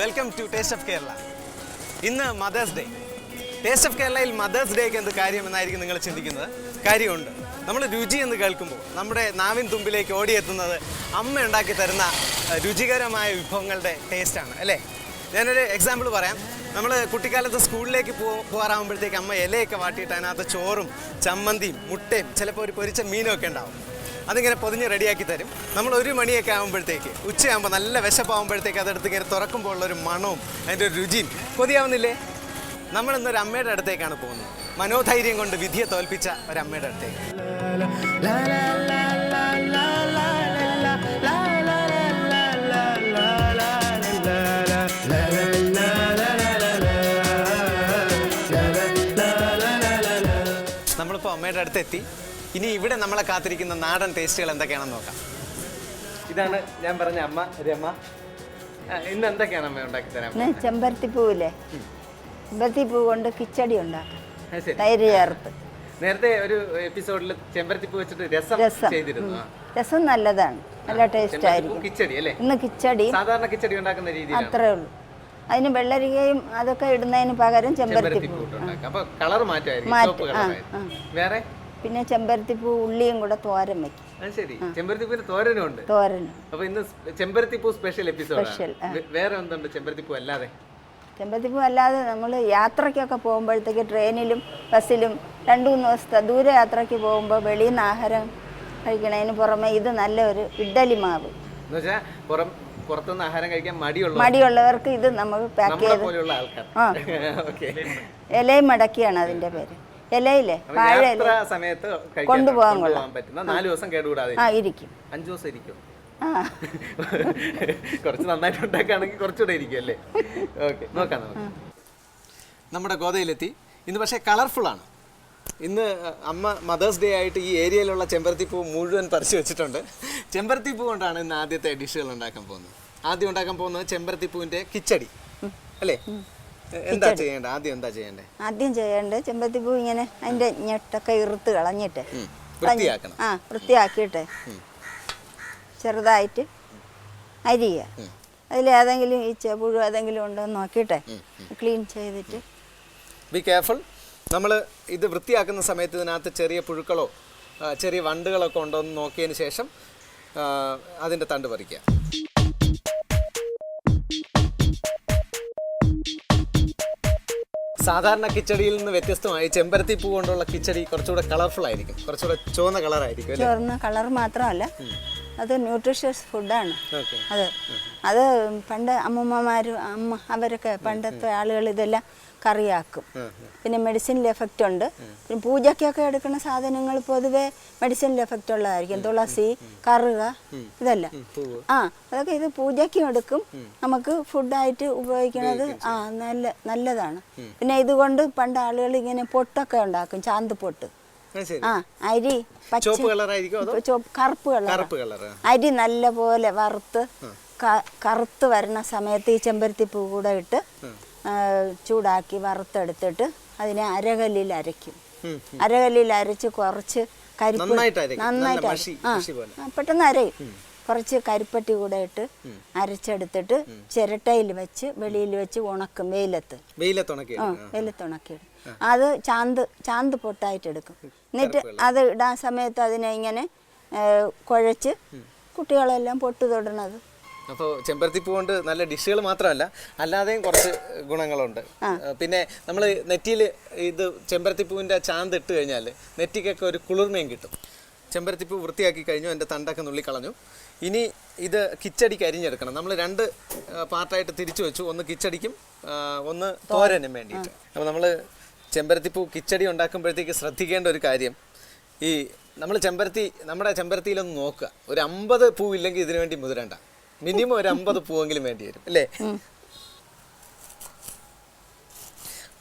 Welcome to taste of Kerala ഇന്ന് mother's day taste of കേരളയിൽ mother's ഡേക്ക് എന്ത് കാര്യം എന്നായിരിക്കും നിങ്ങൾ ചിന്തിക്കുന്നത്? കാര്യമുണ്ട്. നമ്മൾ രുചി എന്ന് കേൾക്കുമ്പോൾ നമ്മുടെ നാവിൻ തുമ്പിലേക്ക് ഓടിയെത്തുന്നത് അമ്മ ഉണ്ടാക്കി തരുന്ന രുചികരമായ വിഭവങ്ങളുടെ ടേസ്റ്റാണ് അല്ലേ? ഞാനൊരു എക്സാമ്പിൾ പറയാം. നമ്മൾ കുട്ടിക്കാലത്ത് സ്കൂളിലേക്ക് പോ പോകാറാകുമ്പോഴത്തേക്ക് അമ്മ ഇലയൊക്കെ വാട്ടിയിട്ട് അതിനകത്ത് ചോറും ചമ്മന്തിയും മുട്ടയും ചിലപ്പോൾ ഒരു പൊരിച്ച മീനും ഒക്കെ ഉണ്ടാവും. അതിങ്ങനെ പൊതിഞ്ഞ് റെഡിയാക്കി തരും. നമ്മൾ ഒരു മണിയൊക്കെ ആകുമ്പോഴത്തേക്ക് ഉച്ചയാകുമ്പോൾ നല്ല വിശപ്പാകുമ്പോഴത്തേക്ക് അതെടുത്ത് ഇങ്ങനെ തുറക്കുമ്പോൾ ഉള്ള ഒരു മണവും അതിന്റെ ഒരു രുചിയും കൊതിയാവുന്നില്ലേ? നമ്മൾ ഇന്നൊരു അമ്മയുടെ അടുത്തേക്കാണ് പോകുന്നത്. മനോധൈര്യം കൊണ്ട് വിധിയെ തോൽപ്പിച്ച ഒരു അമ്മയുടെ അടുത്തേക്ക്. നമ്മളിപ്പോൾ അമ്മയുടെ അടുത്തെത്തി. ഇനി ഇവിടെ നമ്മളെ കാത്തിരിക്കുന്ന നാടൻ ടേസ്റ്റുകൾ എന്തൊക്കെയാണെന്ന് നോക്കാം. ഇതാണ് ഞാൻ പറഞ്ഞ അമ്മ രമ. അമ്മ ഇന്ന് എന്തൊക്കെയാണ് അമ്മ ഉണ്ടാക്കി തരാൻ പൂവില്ലേ? ചെമ്പരത്തി പൂ കൊണ്ട് കിച്ചടി ഉണ്ടാക്കാം. തൈര് ചേർത്ത്. നേരത്തെ ഒരു എപ്പിസോഡിൽ ചെമ്പരത്തി പൂ വെച്ചിട്ട് രസം രസം. ചെയ്തിരുന്നു. രസം നല്ലതാണ്. നല്ല ടേസ്റ്റ് ആയിരിക്കും. കിച്ചടി അല്ലേ? ഇന്ന് കിച്ചടി. സാധാരണ കിച്ചടി ഉണ്ടാക്കുന്ന രീതി അത്രേ ഉള്ളൂ. അതിന് വെള്ളരികയും അതൊക്കെ ഇടുന്നതിന് പകരം ചെമ്പരത്തി പൂ. അപ്പൊ കളർ മാറ്റമായിരിക്കും. വേറെ? പിന്നെ ചെമ്പരത്തിപ്പൂ ഉള്ളിയും കൂടെ തോരൻ വെക്കും. ശരി. ചെമ്പരത്തിപ്പൂവിന് തോരനും. ഉണ്ട് തോരൻ അപ്പൊ ഇന്ന് ചെമ്പരത്തിപ്പൂ സ്പെഷ്യൽ എപ്പിസോഡ്. വേറെ എന്തുണ്ട് ചെമ്പരത്തിപ്പൂ അല്ലാതെ? ചെമ്പരത്തിപ്പൂ അല്ലാതെ നമ്മൾ യാത്രയ്ക്കൊക്കെ പോകുമ്പോഴത്തേക്ക് ട്രെയിനിലും ബസ്സിലും രണ്ടു മൂന്ന് ദിവസത്തെ ദൂര യാത്രയ്ക്ക് പോകുമ്പോൾ വെളിയിൽ നിന്ന് ആഹാരം കഴിക്കണതിന് പുറമെ ഇത് നല്ല ഒരു ഇഡ്ഡലി മാവ്. എന്ന് വെച്ചാൽ പുറം പുറത്തുനിന്ന് ആഹാരം കഴിക്കാൻ മടിയുള്ള മടിയുള്ളവർക്ക് ഇത് നമുക്ക് പാക്ക് ചെയ്ത് ഇലയും മടക്കിയാണ് അതിന്റെ പേര്. ഇലയില്ലേ വാഴ ഇല സമയത്ത് കൊണ്ടുപോകാൻ കൊണ്ടുപോകാൻ പറ്റുന്ന നാല് ദിവസം കേടുകൂടാതെ ആ ഇരിക്കും. അഞ്ചു ദിവസം ഇരിക്കും. കുറച്ച് നന്നായിട്ട് ഉണ്ടാക്കുകയാണെങ്കിൽ കുറച്ചുകൂടെ ഇരിക്കും അല്ലേ? ഓക്കെ നോക്കാം നമുക്ക്. നമ്മുടെ ഗോതയിലെത്തി. ഇന്ന് പക്ഷേ കളർഫുൾ ആണ്. ഇന്ന് അമ്മ മദേഴ്സ് ഡേ ആയിട്ട് ഈ ഏരിയയിലുള്ള ചെമ്പരത്തിപ്പൂ മുഴുവൻ പറിച്ചു വെച്ചിട്ടുണ്ട് ചെമ്പരത്തിപ്പൂ കൊണ്ടാണ് ഇന്ന് ആദ്യത്തെ ഡിഷുകൾ ഉണ്ടാക്കാൻ പോകുന്നത്. ആദ്യം ഉണ്ടാക്കാൻ പോകുന്നത് ചെമ്പരത്തിപ്പൂവിന്റെ കിച്ചടി. അല്ലേ? എന്താ ചെയ്യേണ്ടത്? ആദ്യം എന്താ ചെയ്യേണ്ടത്? ആദ്യം ചെയ്യേണ്ടത് ചെമ്പരത്തിപ്പൂ ഇങ്ങനെ അതിന്റെ ഞെട്ടൊക്കെ ഇറുത്ത് കളഞ്ഞിട്ട് വൃത്തിയാക്കണം. ആ വൃത്തിയാക്കിയിട്ട് ചെറുതായിട്ട് അരിയുക അതിലേതെങ്കിലും ഈ ചെപ്പുഴു ഏതെങ്കിലും ഉണ്ടോ എന്ന് നോക്കിയിട്ടെ ക്ലീൻ ചെയ്തിട്ട് ബി കെയർഫുൾ നമ്മൾ ഇത് വൃത്തിയാക്കുന്ന സമയത്ത് ഇതിനകത്ത് ചെറിയ പുഴുക്കളോ ചെറിയ വണ്ടുകളൊക്കെ ഉണ്ടോ എന്ന് നോക്കിയതിന് ശേഷം അതിന്റെ തണ്ട് പറിക്കുക. സാധാരണ കിച്ചടിയിൽ നിന്ന് വ്യത്യസ്തമായി ചെമ്പരത്തി പൂ കൊണ്ടുള്ള കിച്ചടി കുറച്ചുകൂടെ കളർഫുൾ ആയിരിക്കും. കുറച്ചുകൂടെ ചുവന്ന കളറായിരിക്കും അല്ലേ? ചോറിന് കളർ മാത്രമല്ല അത് ന്യൂട്രീഷ്യസ് ഫുഡാണ് ഓക്കെ. അത് അത് പണ്ട് അമ്മൂമ്മമാരും അമ്മ അവരൊക്കെ പണ്ടത്തെ ആളുകൾ ഇതെല്ലാം കറിയാക്കും. പിന്നെ മെഡിസിനിൽ എഫക്റ്റ് ഉണ്ട്. പിന്നെ പൂജയ്ക്കൊക്കെ എടുക്കുന്ന സാധനങ്ങൾ പൊതുവെ മെഡിസിനിൽ എഫക്റ്റ് ഉള്ളതായിരിക്കും. തുളസി കറുക ഇതെല്ലാം. ആ അതൊക്കെ ഇത് പൂജയ്ക്കും എടുക്കും. നമുക്ക് ഫുഡായിട്ട് ഉപയോഗിക്കുന്നത് ആ നല്ല നല്ലതാണ്. പിന്നെ ഇതുകൊണ്ട് പണ്ട് ആളുകൾ ഇങ്ങനെ പൊട്ടൊക്കെ ഉണ്ടാക്കും. ചാന്ത് പൊട്ട്. ആ അരി ചുവപ്പ് കറുപ്പ് കളർ അരി നല്ല പോലെ വറുത്ത് കറുത്ത് വരുന്ന സമയത്ത് ഈ ചെമ്പരത്തി പൂ കൂടെ ഇട്ട് ചൂടാക്കി വറുത്തെടുത്തിട്ട് അതിനെ അരകല്ലിൽ അരയ്ക്കും. അരകല്ലിൽ അരച്ച് കുറച്ച് കരിപ്പ് നന്നായിട്ട് പെട്ടെന്ന് അരയും. കുറച്ച് കരിപ്പട്ടി കൂടെ ഇട്ട് അരച്ചെടുത്തിട്ട് ചിരട്ടയിൽ വെച്ച് വെളിയിൽ വെച്ച് ഉണക്കും വെയിലത്ത്. വെയിലത്തുണക്കി ആ വെയിലത്ത് ഉണക്കിയിടും അത് ചാന്ത് ചാന്ത് പൊട്ടായിട്ട് എടുക്കും. എന്നിട്ട് അത് ഇടാൻ സമയത്ത് അതിനെ ഇങ്ങനെ കുഴച്ച് കുട്ടികളെല്ലാം പൊട്ട് തൊടണത്. അപ്പോൾ ചെമ്പരത്തിപ്പൂ കൊണ്ട് നല്ല ഡിഷുകൾ മാത്രമല്ല അല്ലാതെയും കുറച്ച് ഗുണങ്ങളുണ്ട്. പിന്നെ നമ്മൾ നെറ്റിയിൽ ഇത് ചെമ്പരത്തിപ്പൂവിന്റെ ചാന്ത് ഇട്ട് കഴിഞ്ഞാൽ നെറ്റിക്കൊക്കെ ഒരു കുളിർമയും കിട്ടും. ചെമ്പരത്തിപ്പൂ വൃത്തിയാക്കി കഴിഞ്ഞു എന്റെ തണ്ടൊക്കെ നുള്ളിക്കളഞ്ഞു. ഇനി ഇത് കിച്ചടിക്ക് അരിഞ്ഞെടുക്കണം. നമ്മൾ രണ്ട് പാർട്ടായിട്ട് തിരിച്ചു വെച്ചു. ഒന്ന് കിച്ചടിക്കും ഒന്ന് തോരനും വേണ്ടിയിട്ട്. അപ്പോൾ നമ്മൾ ചെമ്പരത്തിപ്പൂ കിച്ചടി ഉണ്ടാക്കുമ്പോഴത്തേക്ക് ശ്രദ്ധിക്കേണ്ട ഒരു കാര്യം ഈ നമ്മൾ ചെമ്പരത്തി നമ്മുടെ ചെമ്പരത്തിയിലൊന്ന് നോക്കുക. ഒരു അമ്പത് പൂവില്ലെങ്കിൽ ഇതിനു വേണ്ടി മുതിരണ്ട. മിനിമം ഒരു അമ്പത് പൂവെങ്കിലും വേണ്ടി വരും അല്ലേ?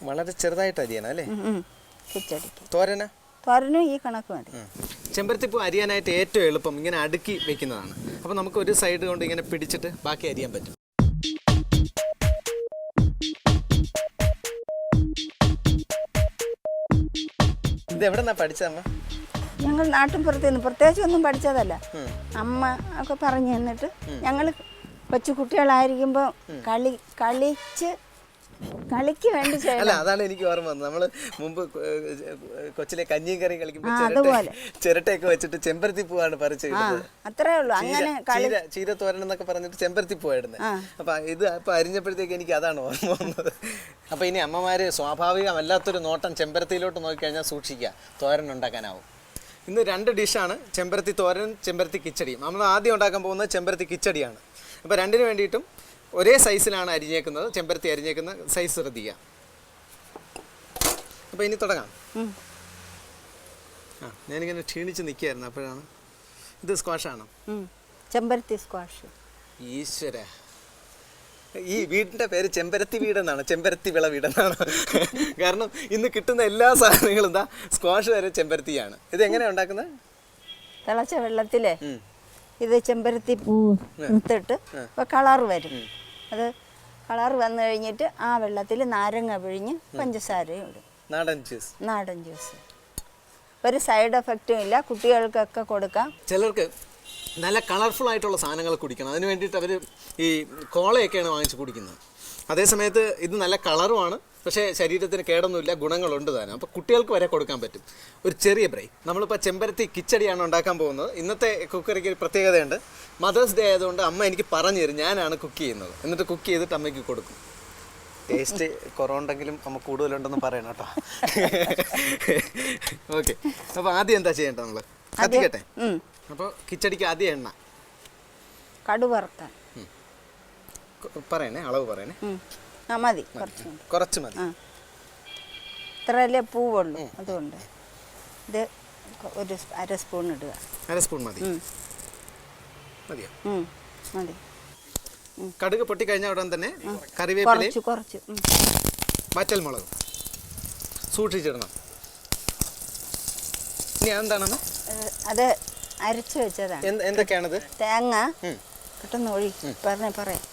വളരെ ചെറുതായിട്ട് അരിയണം അല്ലേ. തോരന? തോരനും ഈ കണക്ക് മതി ചെമ്പരത്തിപ്പൂ അരിയാനായിട്ട് ഏറ്റവും എളുപ്പം ഇങ്ങനെ അടുക്കി വെക്കുന്നതാണ്. അപ്പോൾ നമുക്ക് ഒരു സൈഡ് കൊണ്ട് ഇങ്ങനെ പിടിച്ചിട്ട് ബാക്കി അരിയാൻ പറ്റും. ഇത് എവിടെന്നാ പഠിച്ചമ്മ ഞങ്ങൾ നാട്ടിൻ പുറത്തു നിന്ന് പ്രത്യേകിച്ച് ഒന്നും പഠിച്ചതല്ല അമ്മ ഒക്കെ പറഞ്ഞു തന്നിട്ട് ഞങ്ങൾ കൊച്ചു കുട്ടികളായിരിക്കുമ്പോൾ കളി കളിച്ച് കളിക്ക് വേണ്ടി അല്ല അതാണ് എനിക്ക് ഓർമ്മ വന്നത്. നമ്മൾ മുമ്പ് കൊച്ചിലെ കഞ്ഞിയും കറിയും കളിക്കുമ്പോൾ അതുപോലെ. ചിരട്ടയൊക്കെ വെച്ചിട്ട് ചെമ്പരത്തി പൂവാണ് പറിച്ച് അത്രേ ഉള്ളൂ. അങ്ങനെ ചീര ചീര തോരൻ എന്നൊക്കെ പറഞ്ഞിട്ട് ചെമ്പരത്തി പൂവായിരുന്നു അപ്പൊ ഇത് അപ്പൊ അരിഞ്ഞപ്പോഴത്തേക്ക് എനിക്ക് അതാണ് ഓർമ്മ വന്നത്. അപ്പൊ ഇനി അമ്മമാര് സ്വാഭാവികമല്ലാത്തൊരു നോട്ടം ചെമ്പരത്തിയിലോട്ട് നോക്കിക്കഴിഞ്ഞാൽ സൂക്ഷിക്കുക. തോരൻ ഉണ്ടാക്കാനാവും. ഇന്ന് രണ്ട് ഡിഷാണ്. ചെമ്പരത്തി തോരൻ ചെമ്പരത്തി കിച്ചടിയും നമ്മൾ ആദ്യം ഉണ്ടാക്കാൻ പോകുന്നത് ചെമ്പരത്തി കിച്ചടിയാണ്. അപ്പോൾ രണ്ടിന് വേണ്ടിയിട്ടും ഒരേ സൈസിലാണ് അരിഞ്ഞേക്കുന്നത്. ചെമ്പരത്തി അരിഞ്ഞേക്കുന്ന സൈസ് ശ്രദ്ധിക്കുക അപ്പോൾ ഇനി തുടങ്ങാം. ആ ഞാനിങ്ങനെ ക്ഷീണിച്ച് നിൽക്കുകയായിരുന്നു അപ്പോഴാണ്. ഇത് സ്ക്വാഷാണ്. ചെമ്പരത്തി സ്ക്വാഷ് ഈശ്വര. ഈ വീടിന്റെ പേര് ചെമ്പരത്തി വീടെന്നാണ് ചെമ്പരത്തി വിള വീടെന്നാണ്. കാരണം ഇന്ന് കിട്ടുന്ന എല്ലാ സാധനങ്ങളും എന്താ സ്ക്വാഷ് വരെ ചെമ്പരത്തിയാണ്. ഇത് എങ്ങനെയാണ് ഉണ്ടാക്കുന്നത്? തിളച്ച വെള്ളത്തിലെ ഇത് ചെമ്പരത്തി പൂ എടുത്തിട്ട് ഇപ്പോൾ കളർ വരും. അത് കളർ വന്നു കഴിഞ്ഞിട്ട് ആ വെള്ളത്തിൽ നാരങ്ങ പിഴിഞ്ഞ് പഞ്ചസാരയും ഇടും. നാടൻ ജ്യൂസ് നാടൻ ജ്യൂസ് ഒരു സൈഡ് എഫക്റ്റും ഇല്ല. കുട്ടികൾക്കൊക്കെ കൊടുക്കാം. ചിലർക്ക് നല്ല കളർഫുൾ ആയിട്ടുള്ള സാധനങ്ങൾ കുടിക്കണം. അതിന് വേണ്ടിയിട്ട് അവർ ഈ കോളയൊക്കെയാണ് വാങ്ങിച്ച് കുടിക്കുന്നത്. അതേസമയത്ത് ഇത് നല്ല കളറുമാണ് പക്ഷേ ശരീരത്തിന് കേടൊന്നുമില്ല ഗുണങ്ങളുണ്ട് താനും. അപ്പോൾ കുട്ടികൾക്ക് വരെ കൊടുക്കാൻ പറ്റും. ഒരു ചെറിയ ബ്രേക്ക്. നമ്മളിപ്പോൾ ചെമ്പരത്തി കിച്ചടിയാണ് ഉണ്ടാക്കാൻ പോകുന്നത്. ഇന്നത്തെ കുക്കറിക്ക് ഒരു പ്രത്യേകതയുണ്ട്. മദേഴ്സ് ഡേ ആയതുകൊണ്ട് അമ്മ എനിക്ക് പറഞ്ഞു തരും ഞാനാണ് കുക്ക് ചെയ്യുന്നത്. എന്നിട്ട് കുക്ക് ചെയ്തിട്ട് അമ്മയ്ക്ക് കൊടുക്കും. ടേസ്റ്റ് കുറവുണ്ടെങ്കിലും അമ്മ കൂടുതലുണ്ടെന്ന് പറയണം കേട്ടോ. ഓക്കെ അപ്പോൾ ആദ്യം എന്താ ചെയ്യേണ്ടത് നമ്മൾ കത്തിക്കട്ടെ. അപ്പോൾ കിച്ചടിക്ക് ആദ്യം എണ്ണ. കടു പറയണേ അളവ് പറയണേ. ആ മതി കുറച്ച് കുറച്ച് മതി. ഇത്രയല്ലേ പൂവുള്ളൂ അതുകൊണ്ട്. ഇത് ഒരു അര സ്പൂൺ ഇടുക. അര സ്പൂൺ മതി. മതിയോ? മതി. കടുക് പൊട്ടിക്കഴിഞ്ഞ ഉടൻ തന്നെ കറിവേപ്പില കുറച്ച്. വറ്റൽ മുളകും സൂക്ഷിച്ചിടണം. ഇനി അതെന്താണെന്ന്? അതെ അത് അരച്ച് വെച്ചതാണ് എന്തൊക്കെയാണത്? തേങ്ങ. പെട്ടെന്ന് ഒഴി പറഞ്ഞ പറയാം.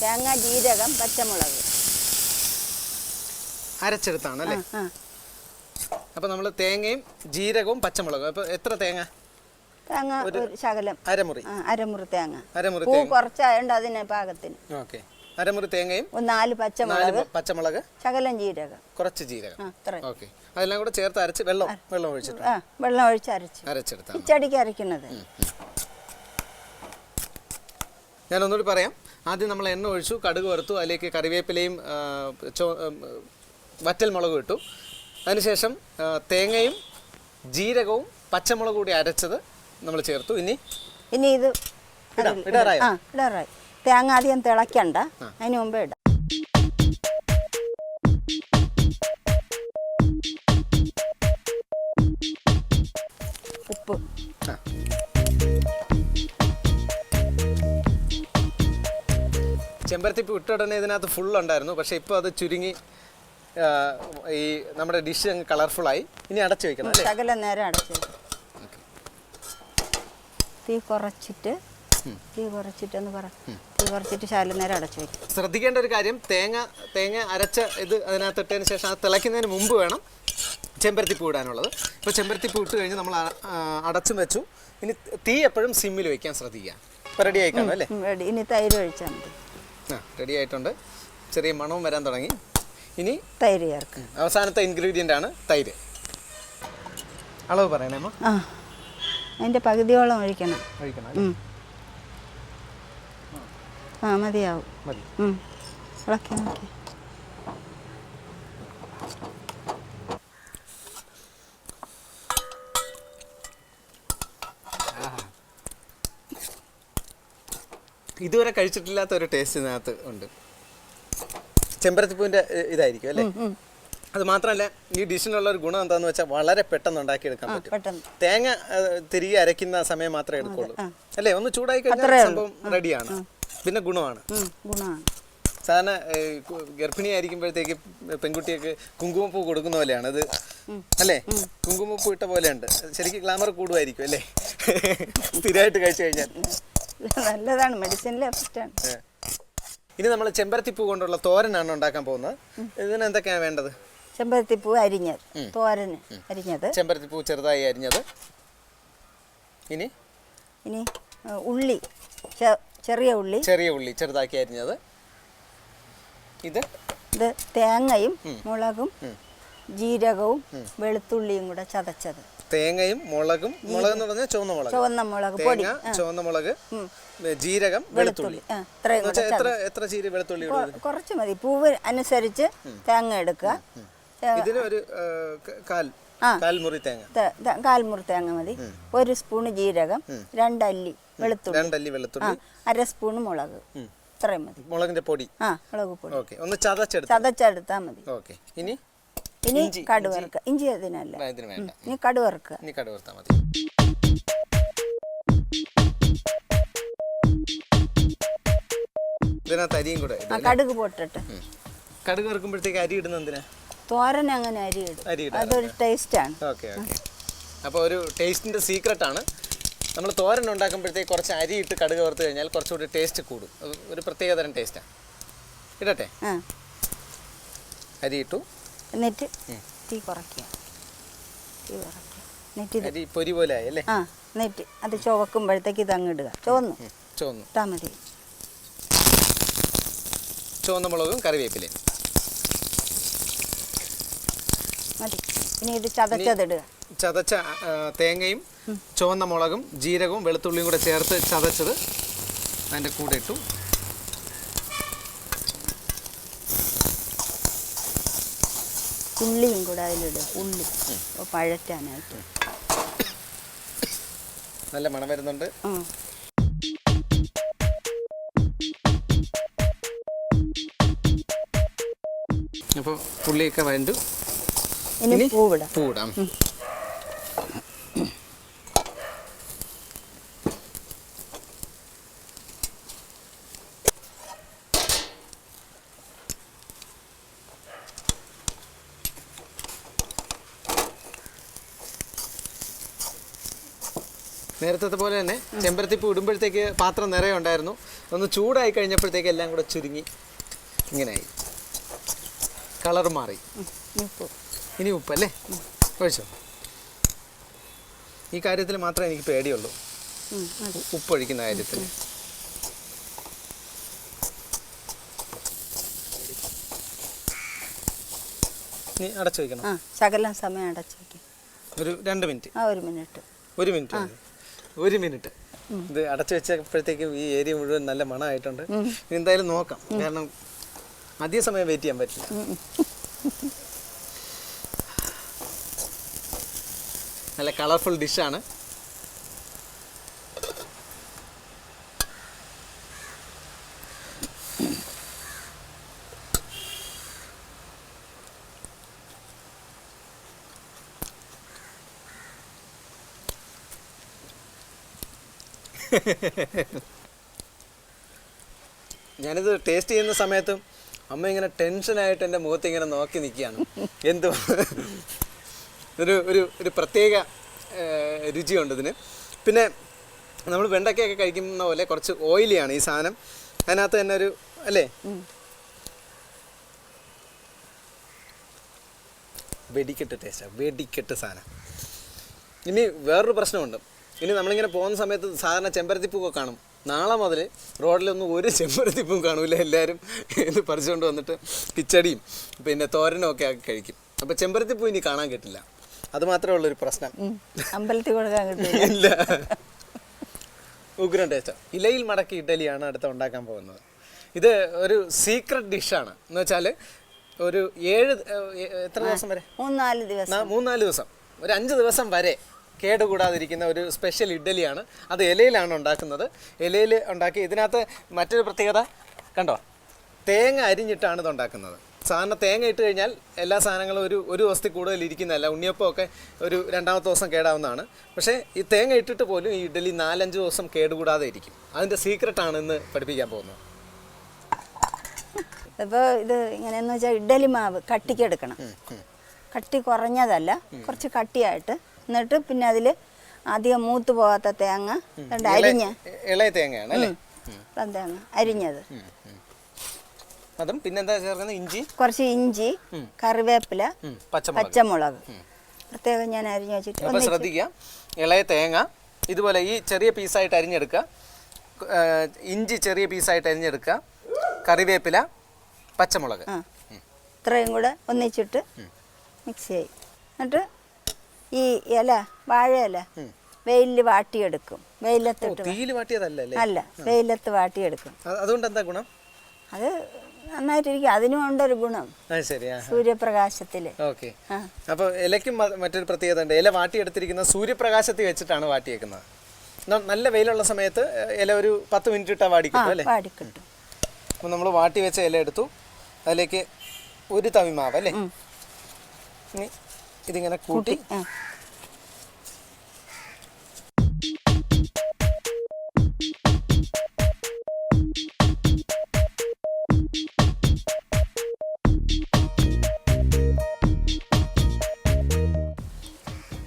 തേങ്ങ ജീരകം പച്ചമുളക്. അരച്ചെടുത്താണ് അല്ലേ അപ്പൊ നമ്മൾ തേങ്ങയും ജീരകവും പച്ചമുളകും. അപ്പൊ എത്ര തേങ്ങ? തേങ്ങ ഒരു ശകലം. അരമുറി. അരമുറി തേങ്ങ. അരമുറി പൂ കുറച്ചായോണ്ട് അതിന് പാകത്തിന്. ഓക്കെ. അരമുറി തേങ്ങയും ഒരു നാല് നാല് പച്ചമുളക് പച്ചമുളക് ശകലം ജീരകം. കുറച്ച് ജീരകം. ആ ഓക്കെ. അതെല്ലാം കൂടെ ചേർത്ത് അരച്ച് വെള്ളം വെള്ളം ഒഴിച്ചിട്ട്. ആ വെള്ളം ഒഴിച്ച് അരച്ച്. അരച്ചെടുത്താണ് കിച്ചടിക്ക് അരയ്ക്കുന്നത്. ഞാൻ ഒന്നുകൂടി പറയാം. ആദ്യം നമ്മൾ എണ്ണ ഒഴിച്ചു കടുക് വറുത്തു അതിലേക്ക് കറിവേപ്പിലയും ആ, ചോ- ഉം, വറ്റൽ മുളകും ഇട്ടു. അതിനുശേഷം ആ, തേങ്ങയും ജീരകവും പച്ചമുളകും കൂടി അരച്ചത് നമ്മൾ ചേർത്തു. ഇനി ഇനി ഇത് ഇടാം, ഇടാറായോ? ആ ഇടാറായി. തേങ്ങ അധികം തിളയ്ക്കണ്ട അതിന് മുമ്പേ ഇടാം. ഉപ്പ്. ചെമ്പരത്തിപ്പ് ഇട്ട ഉടനെ ഇതിനകത്ത് ഫുൾ ഉണ്ടായിരുന്നു. പക്ഷേ ഇപ്പോൾ അത് ചുരുങ്ങി ഈ നമ്മുടെ ഡിഷ് അങ്ങ് കളർഫുള്ളായി ഇനി അടച്ചു വെക്കണം ശകലം നേരം അടച്ചു തീ കുറച്ചിട്ട് തീ കുറച്ചിട്ടെന്ന് പറ. തീ കുറച്ചിട്ട് ശാലം നേരം അടച്ചു വയ്ക്കും ശ്രദ്ധിക്കേണ്ട ഒരു കാര്യം തേങ്ങ തേങ്ങ അരച്ച ഇത് അതിനകത്ത് ഇട്ടതിന് ശേഷം അത് തിളയ്ക്കുന്നതിന് മുമ്പ് വേണം ചെമ്പരത്തിപ്പൂ ഇടാനുള്ളത്. ഇപ്പോൾ ചെമ്പരത്തിപ്പൂ ഇട്ട് കഴിഞ്ഞ് നമ്മൾ അടച്ചും വെച്ചു. ഇനി തീ എപ്പോഴും സിമ്മിൽ വെക്കാൻ ശ്രദ്ധിക്കുക. ഇപ്പോൾ റെഡി ആയിക്കാണോ അല്ലേ? റെഡി ഇനി തൈര് ഒഴിച്ചാൽ മതി. ആ റെഡി ആയിട്ടുണ്ട്. ചെറിയ മണവും വരാൻ തുടങ്ങി. ഇനി തൈര് ചേർക്കുക അവസാനത്തെ ഇൻഗ്രീഡിയന്റ് ആണ് തൈര്. അളവ് പറയണേ അതിന്റെ പകുതിയോളം ഒഴിക്കണം. കഴിക്കണം ഉം. ആ മതിയാവും. ഇതുവരെ കഴിച്ചിട്ടില്ലാത്ത ഒരു ടേസ്റ്റ് ഇതിനകത്ത് ഉണ്ട്. ചെമ്പരത്തിപ്പൂവിന്റെ ഇതായിരിക്കും അല്ലേ? അത് മാത്രമല്ല ഈ ഡിഷിനുള്ള ഒരു ഗുണം എന്താണെന്ന് വെച്ചാൽ വളരെ പെട്ടെന്ന് ഉണ്ടാക്കിയെടുക്കാൻ പറ്റും. തേങ്ങ തിരികെ അരയ്ക്കുന്ന സമയം മാത്രമേ എടുക്കുള്ളൂ. അല്ലേ? ഒന്ന് ചൂടായി കഴിഞ്ഞാൽ സംഭവം റെഡിയാണ് പിന്നെ ഗുണമാണ്. ഗുണമാണ്. സാധാരണ ഗർഭിണിയായിരിക്കുമ്പോഴത്തേക്ക് പെൺകുട്ടിയൊക്കെ കുങ്കുമപ്പൂ കൊടുക്കുന്ന പോലെയാണ്. അത് അല്ലേ? കുങ്കുമപ്പൂ ഇട്ട പോലെയുണ്ട്. ശരിക്കും ഗ്ലാമർ കൂടുമായിരിക്കും അല്ലേ? സ്ഥിരമായിട്ട് കഴിച്ചു കഴിഞ്ഞാൽ. നല്ലതാണ് മെഡിസിനിലെ എഫക്റ്റാണ്. ഇനി നമ്മൾ ചെമ്പരത്തിപ്പൂ കൊണ്ടുള്ള തോരനാണ് ഉണ്ടാക്കാൻ പോകുന്നത്. ഇതിന് എന്തൊക്കെയാണ് വേണ്ടത്? ചെമ്പരത്തിപ്പൂ അരിഞ്ഞത്. തോരന് അരിഞ്ഞത്. ചെമ്പരത്തിപ്പൂ ചെറുതായി അരിഞ്ഞത്. ഇനി? ഇനി ഉള്ളി ചെറിയ ഉള്ളി. ചെറിയ ഉള്ളി ചെറുതാക്കി അരിഞ്ഞത്. ഇത് ഇത് തേങ്ങയും മുളകും ജീരകവും വെളുത്തുള്ളിയും കൂടെ ചതച്ചത്. തേങ്ങയും മുളകും മുളക് എന്ന് പറഞ്ഞാൽ ചുവന്ന മുളക്. ചുവന്ന മുളക് പൊടി. ചുവന്ന മുളക് ജീരകം വെളുത്തുള്ളി. എത്ര എത്ര ചീര വെളുത്തുള്ളി? കുറച്ച് മതി. പൂവ് അനുസരിച്ച് തേങ്ങ എടുക്കുക. ഇതിന് ഒരു കാൽ. ആ. കാൽ തേങ്ങ. കാൽമുറി തേങ്ങ മതി. ഒരു സ്പൂൺ ജീരകം രണ്ടല്ലി വെളുത്തുള്ളി. രണ്ടല്ലി വെളുത്തുള്ളി. അര സ്പൂൺ മുളക്. ഇത്രയും മതി. മുളകിന്റെ പൊടി. ആ മുളക് പൊടി. ഓക്കെ. ഒന്ന് ചതച്ചെടുത്ത്? ചതച്ചെടുത്താ മതി. ഓക്കെ. ഇനി? ഇനി കടുവറുക്ക. ഇഞ്ചി അതിനല്ല. ഇനി കടുവറുക്ക. ഇനി കടുക് വറുത്താൽ മതി. ഇതിനകത്ത് അരിയും കൂടെ കടുക് പൊട്ടിട്ട്. കടുക് വറുക്കുമ്പോഴത്തേക്ക് അരി ഇടുന്ന എന്തിനാ? തോരൻ അങ്ങനെ അരി ഇടും. അരി ഇടാറ് അതൊരു ടേസ്റ്റാണ് ഓക്കെ ഓക്കെ. അപ്പോൾ ഒരു ടേസ്റ്റിന്റെ ആണ്. നമ്മൾ തോരൻ ഉണ്ടാക്കുമ്പോഴത്തേക്ക് കുറച്ച് അരി ഇട്ട് കടുക് വറുത്ത് കഴിഞ്ഞാൽ കുറച്ചുകൂടി ടേസ്റ്റ് കൂടും. ഒരു പ്രത്യേക തരം ടേസ്റ്റാണ് ഇടട്ടെ? അരി ഇട്ടു. എന്നിട്ട് തീ കുറയ്ക്കുക. തീ കുറയ്ക്കുക. എന്നിട്ട് അരി പൊരി പോലെ ആയി അല്ലേ? ആ എന്നിട്ട് അത് ചുവക്കുമ്പോഴത്തേക്ക് ഇത് അങ്ങ് ഇടുക. ചുവന്നു. ഉം, ചുവന്നു. ഇട്ടാൽ മതി. ചുവന്ന മുളകും കറിവേപ്പിലയും. മതി. ഇനി ഇത് ചതച്ചതിടുക ചതച്ച തേങ്ങയും ചുവന്ന മുളകും ജീരകവും വെളുത്തുള്ളിയും കൂടെ ചേർത്ത് ചതച്ചത് അതിന്റെ കൂടെ ഇട്ടു. ഉള്ളിയും കൂടെ അതിലിടുക. ഉള്ളി. പഴറ്റാനായിട്ട്. നല്ല മണം വരുന്നുണ്ട്. അപ്പോൾ പുള്ളിയൊക്കെ വേണ്ടു ഇനി പൂവിടാം. നേരത്തെ പോലെ തന്നെ ചെമ്പരത്തിപ്പ് ഇടുമ്പോഴത്തേക്ക് പാത്രം നിറയെ ഉണ്ടായിരുന്നു. ഒന്ന് ചൂടായി കഴിഞ്ഞപ്പോഴത്തേക്ക് എല്ലാം കൂടെ ചുരുങ്ങി. ഇങ്ങനെയായി കളർ മാറി. ഇനി ഉപ്പല്ലേ? ഒഴിച്ചോ. ഈ കാര്യത്തിൽ മാത്രമേ എനിക്ക് പേടിയുള്ളൂ. ഉപ്പൊഴിക്കുന്ന ഉപ്പ് ഒഴിക്കുന്ന കാര്യത്തിൽ. നീ അടച്ചു വെക്കണം. ശകലം സമയം അടച്ചു വയ്ക്കും ഒരു രണ്ട് മിനിറ്റ്. ആ ഒരു മിനിറ്റ്. ഒരു മിനിറ്റ് ഒരു മിനിറ്റ്. ഇത് അടച്ചു വെച്ചപ്പോഴത്തേക്കും ഈ ഏരിയ മുഴുവൻ നല്ല മണമായിട്ടുണ്ട്. എന്തായാലും നോക്കാം. കാരണം അധിക സമയം വെയിറ്റ് ചെയ്യാൻ പറ്റില്ല. നല്ല കളർഫുൾ ഡിഷാണ്. ഞാനിത് ടേസ്റ്റ് ചെയ്യുന്ന സമയത്തും അമ്മ ഇങ്ങനെ ടെൻഷനായിട്ട് എന്റെ മുഖത്ത് ഇങ്ങനെ നോക്കി നിൽക്കുകയാണ്. എന്തോ ഒരു ഒരു ഒരു പ്രത്യേക രുചിയുണ്ട് ഇതിന്. പിന്നെ നമ്മൾ വെണ്ടയ്ക്കൊക്കെ കഴിക്കുന്ന പോലെ കുറച്ച് ഓയിലിയാണ് ഈ സാധനം. അതിനകത്ത് തന്നെ ഒരു അല്ലേ? വെടിക്കെട്ട് ടേസ്റ്റാണ് വെടിക്കെട്ട് സാധനം. ഇനി വേറൊരു പ്രശ്നമുണ്ട്. ഇനി നമ്മളിങ്ങനെ പോകുന്ന സമയത്ത് സാധാരണ ചെമ്പരത്തിപ്പൂവൊക്കെ കാണും. നാളെ മുതൽ റോഡിലൊന്നും ഒരു ചെമ്പരത്തിപ്പൂ കാണൂല എല്ലാവരും ഇത് പറിച്ചുകൊണ്ട് വന്നിട്ട് കിച്ചടിയും പിന്നെ തോരനും ഒക്കെ ആക്കി കഴിക്കും. അപ്പോൾ ചെമ്പരത്തിപ്പൂ ഇനി കാണാൻ കിട്ടില്ല. അത് മാത്രമേ ഉള്ളൊരു പ്രശ്നം. ഉം. അമ്പലത്തിൽ കൊടുക്കാൻ ഇല്ല. ഉഗ്രൻ ടേസ്റ്റ് ഇലയിൽ മടക്കി ഇഡലിയാണ് അടുത്ത ഉണ്ടാക്കാൻ പോകുന്നത്. ഇത് ഒരു സീക്രട്ട് ഡിഷാണ് എന്ന് വെച്ചാൽ ഒരു ഏഴ് എത്ര ദിവസം വരെ? മൂന്നാൽ ദിവസം. മൂന്നാൽ ദിവസം. ഒരു അഞ്ച് ദിവസം വരെ കേടുകൂടാതിരിക്കുന്ന ഒരു സ്പെഷ്യൽ ഇഡ്ഡലിയാണ്. അത് ഇലയിലാണ് ഉണ്ടാക്കുന്നത്. ഇലയിൽ ഉണ്ടാക്കി ഇതിനകത്ത് മറ്റൊരു പ്രത്യേകത കണ്ടോ? തേങ്ങ അരിഞ്ഞിട്ടാണ് ഇത് ഉണ്ടാക്കുന്നത്. സാധാരണ തേങ്ങ ഇട്ട് കഴിഞ്ഞാൽ എല്ലാ സാധനങ്ങളും ഒരു ഒരു ദിവസത്തിൽ കൂടുതൽ ഇരിക്കുന്നതല്ല. ഉണ്ണിയപ്പമൊക്കെ ഒരു രണ്ടാമത്തെ ദിവസം കേടാവുന്നതാണ്. പക്ഷേ ഈ തേങ്ങ ഇട്ടിട്ട് പോലും ഈ ഇഡ്ഡലി നാലഞ്ച് ദിവസം കേടുകൂടാതെ ഇരിക്കും. അതിന്റെ സീക്രട്ടാണ് ഇന്ന് പഠിപ്പിക്കാൻ പോകുന്നത്. അപ്പോൾ ഇത് ഇങ്ങനെയെന്ന് വെച്ചാൽ ഇഡ്ഡലി മാവ് കട്ടിക്കെടുക്കണം കട്ടി കുറഞ്ഞതല്ല കുറച്ച് കട്ടിയായിട്ട്. എന്നിട്ട് പിന്നെ അതിൽ അധികം മൂത്ത് പോകാത്ത തേങ്ങ രണ്ട് അരിഞ്ഞ ഇളയ- തേങ്ങയാണ് തേങ്ങ അരിഞ്ഞത്. അതും പിന്നെന്താ ചേർക്കുന്നത്? ഇഞ്ചി? കുറച്ച് ഇഞ്ചി കറിവേപ്പില പച്ചമുളക്. പ്രത്യേകം ഞാൻ അരിഞ്ഞു വെച്ചിട്ട് അപ്പോൾ ശ്രദ്ധിക്കുക. ഇളയ തേങ്ങ ഇതുപോലെ ഈ ചെറിയ പീസായിട്ട് അരിഞ്ഞെടുക്കുക. ഇഞ്ചി ചെറിയ പീസായിട്ട് അരിഞ്ഞെടുക്കുക. കറിവേപ്പില പച്ചമുളക്. ഇത്രയും കൂടെ ഒന്നിച്ചിട്ട് മിക്സ് ചെയ്യും. എന്നിട്ട് ഈ ഇല വാഴ ഇല വെയിലിൽ വാട്ടിയെടുക്കും. വെയിലത്തിട്ട് അല്ല വെയിലത്ത് വാട്ടിയെടുക്കും. അതുകൊണ്ട് എന്താ ഗുണം? അത് നന്നായിട്ടിരിക്കും. അതിനും ഉണ്ടൊരു ഗുണം. സൂര്യപ്രകാശത്തിൽ. ഓക്കെ. അപ്പൊ ഇലയ്ക്കും മറ്റൊരു പ്രത്യേകത ഉണ്ട്. ഇല വാട്ടിയെടുത്തിരിക്കുന്ന സൂര്യപ്രകാശത്തിൽ വെച്ചിട്ടാണ് വാട്ടിയേക്കുന്നത്. നല്ല വെയിലുള്ള സമയത്ത് ഇല ഒരു പത്ത് മിനിറ്റ് ഇട്ടാ വാടിക്കും അല്ലേ? നമ്മൾ വാട്ടി വെച്ച ഇല എടുത്തു. അതിലേക്ക് ഒരു തവി മാവ് അല്ലേ ഇനി ഇതിങ്ങനെ കൂട്ടി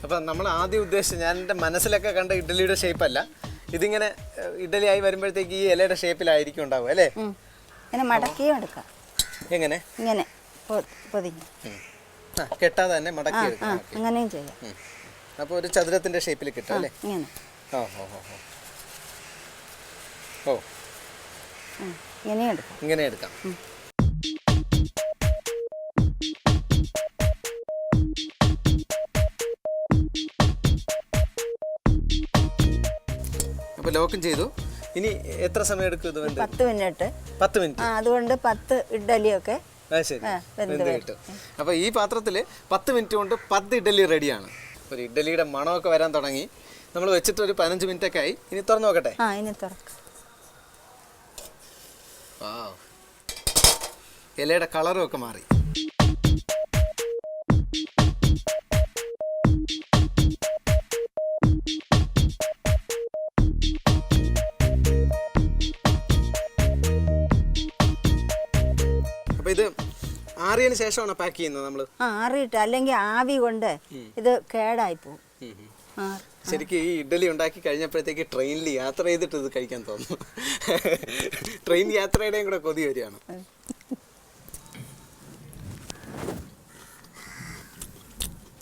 അപ്പം നമ്മൾ ആദ്യം ഉദ്ദേശിച്ചത് ഞാൻ എന്റെ മനസ്സിലൊക്കെ കണ്ട ഇഡ്ഡലിയുടെ ഷേപ്പല്ല ഇതിങ്ങനെ ഇഡലി ഇഡ്ഡലി ആയി വരുമ്പോഴത്തേക്ക് ഈ ഇലയുടെ ഷേപ്പിലായിരിക്കും ഉണ്ടാവും അല്ലേ. ഇങ്ങനെ മടക്കിയും എടുക്കാം എങ്ങനെ? ഇങ്ങനെ പൊതിഞ്ഞ്. കെട്ടാതെ തന്നെ മടക്കി എടുക്കാം അങ്ങനെയും ചെയ്യാം. അപ്പോൾ ഒരു ചതുരത്തിന്റെ ഷേപ്പിൽ കിട്ടും അല്ലേ? ഓ ഓ ഓ ഓ. എടുക്കാം. ഇങ്ങനെ എടുക്കാം. അപ്പോൾ ലോക്കും ചെയ്തു. ഇനി എത്ര സമയം എടുക്കും ഇത് വെന്ത് പത്ത് മിനിറ്റ്. പത്ത് മിനിറ്റ്. ആ അതുകൊണ്ട് പത്ത് ഇഡ്ഡലിയൊക്കെ ശരി. ആ, വെന്ത് വെന്ത് വരും. കിട്ടും. അപ്പോൾ ഈ പാത്രത്തിൽ പത്ത് മിനിറ്റ് കൊണ്ട് പത്ത് ഇഡ്ഡലി റെഡിയാണ്. ഒരു ഇഡ്ഡലിയുടെ മണമൊക്കെ വരാൻ തുടങ്ങി. നമ്മൾ വെച്ചിട്ട് ഒരു പതിനഞ്ച് മിനിറ്റ് ഒക്കെ ആയി ഇനി തുറന്നു നോക്കട്ടെ. ആ ഇനി തുറക്കാം. വാവ്. ഇലയുടെ കളറും ഒക്കെ മാറി. ആറിയതിന് ശേഷമാണ് പാക്ക് ചെയ്യുന്നത് നമ്മൾ ആ ആറിയിട്ട്. അല്ലെങ്കിൽ ആവി കൊണ്ട് ഇത് കേടായി പോകും. ശരിക്കും ഈ ഇഡ്ഡലി ഉണ്ടാക്കി കഴിഞ്ഞപ്പോഴത്തേക്ക് ട്രെയിനിൽ യാത്ര ചെയ്തിട്ട് ഇത് കഴിക്കാൻ തോന്നുന്നു. ട്രെയിൻ യാത്രയുടെയും കൂടെ കൊതി വരികയാണ്.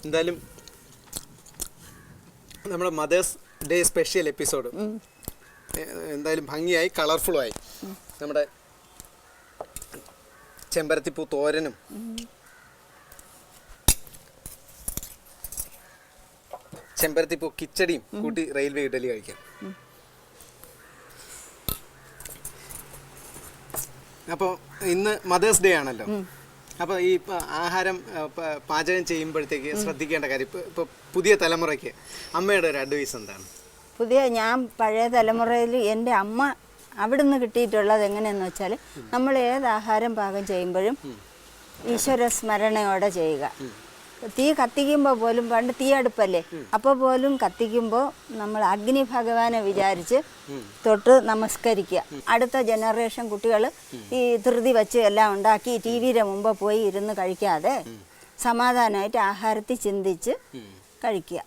എന്തായാലും നമ്മുടെ മദേഴ്സ് ഡേ സ്പെഷ്യൽ എപ്പിസോഡ് എന്തായാലും ഭംഗിയായി കളർഫുള്ളായി നമ്മുടെ ചെമ്പരത്തിപ്പൂ തോരനും. ചെമ്പരത്തിപ്പൂ കിച്ചടിയും കൂട്ടി റെയിൽവേ ഇഡലി കഴിക്കാം. അപ്പോൾ ഇന്ന് മദേഴ്സ് ഡേ ആണല്ലോ. അപ്പോൾ ഈ ആഹാരം പാചകം ചെയ്യുമ്പോഴത്തേക്ക് ശ്രദ്ധിക്കേണ്ട കാര്യം ഇപ്പൊ ഇപ്പോൾ പുതിയ തലമുറയ്ക്ക് അമ്മയുടെ ഒരു അഡ്വൈസ് എന്താണ്? പുതിയ ഞാൻ പഴയ തലമുറയിൽ എന്റെ അമ്മ അവിടുന്ന് കിട്ടിയിട്ടുള്ളത് എങ്ങനെയെന്ന് വെച്ചാൽ നമ്മൾ ഏത് ആഹാരം പാകം ചെയ്യുമ്പോഴും ഈശ്വര സ്മരണയോടെ ചെയ്യുക. തീ കത്തിക്കുമ്പോൾ പോലും പണ്ട് തീ അടുപ്പല്ലേ? അപ്പോൾ പോലും കത്തിക്കുമ്പോൾ നമ്മൾ അഗ്നി ഭഗവാനെ വിചാരിച്ച് തൊട്ട് നമസ്കരിക്കുക. അടുത്ത ജനറേഷൻ കുട്ടികൾ ഈ ധൃതി വെച്ച് എല്ലാം ഉണ്ടാക്കി ടി വിയുടെ മുമ്പ് പോയി ഇരുന്ന് കഴിക്കാതെ സമാധാനമായിട്ട് ആഹാരത്തിൽ ചിന്തിച്ച് കഴിക്കുക.